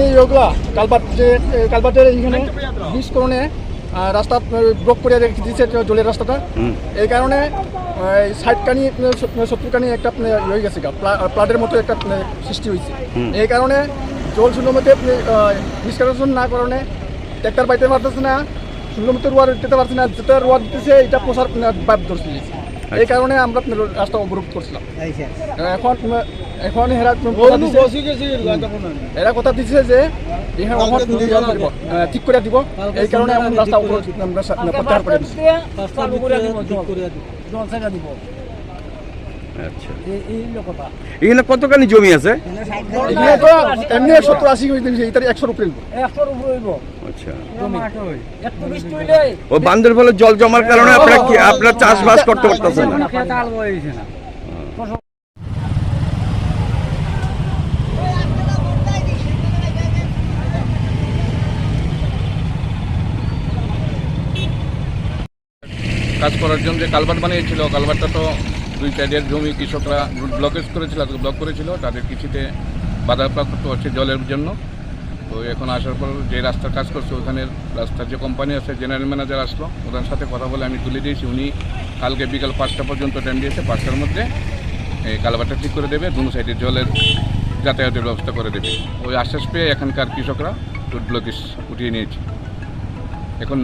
আপনি ওগুলা কালবাট যে কালবাটের এখানে বিষ করণে রাস্তা ব্লক করে রেখে দিয়েছে জলের রাস্তাটা। এই কারণে সাইড কানি সত্তর কানি একটা হয়ে গেছে প্লাটের মতো একটা সৃষ্টি হয়েছে। এই কারণে জল শূন্য মধ্যে আপনি নিষ্কাশন না কারণে ট্র্যাক্টর পাইতে পারতেছে না শূন্য মতো রোয়া দিতে পারছে না যেটা রোয়া দিতেছে এটা প্রসার বাপ ধরছে। এই কারণে আমরা রাস্তা অবরোধ করছিলাম। এখন এখন হেরা কথা দিছে- এরা কথা দিচ্ছে যে ঠিক করে দিব। এই কারণে রাস্তা প্রত্যাহার করে আচ্ছা। এখানে কতখানি জমি আছে? এখানে তো এমনি সত্তর আশি হয়ে দিয়েছে এটা একশোর উপরে আচ্ছা। ও বান্ধের জল জমার কারণে আপনারা কি আপনারা চাষবাস করতে পারতেছেন না। কাজ করার জন্য যে কালভার্ট বানিয়েছিল, কালভার্টটা তো দুই সাইডের জমি, কৃষকরা ব্লকেজ করেছিল ব্লক করেছিল, তাদের কিছুতে বাধাপ্রাপ্ত হচ্ছে জলের জন্য। তো এখন আসার পর যে রাস্তার কাজ করছে ওখানে রাস্তার যে কোম্পানি আছে জেনারেল ম্যানেজার আসলো, ওদের সাথে কথা বলে আমি তুলে দিয়েছি। উনি কালকে বিকাল পাঁচটা পর্যন্ত টাইম দিয়েছে, পাঁচটার মধ্যে এই কালভারটা ঠিক করে দেবে, দুনো সাইডে জলের যাতায়াতের ব্যবস্থা করে দেবে। ওই আশ্বাস পেয়ে এখানকার কৃষকরা রোড ব্লকেজ উঠিয়ে নিয়েছে। এখন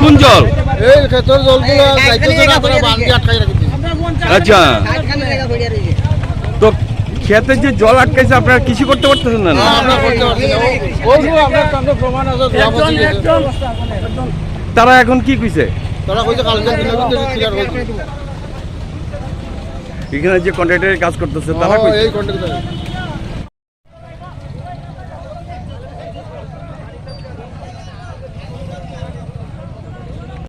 কোন জল? এই ক্ষেত্রের জলগুলো যাইতেছে না তারা বান্ধি আটকাই রেখে আচ্ছা। তো খেতে যে জল আটকাইছে আপনারা কৃষি করতে পারতেছেন না? না? আমরা করতে পারছি প্রমাণ আছে। তারা এখন কি কইছে? তারা কইছে কালকে ক্লিয়ার হয়েছে এখানে যে কন্ট্রাক্টরের কাজ করতেছে তারা কইছে? এই কন্ট্রাক্টর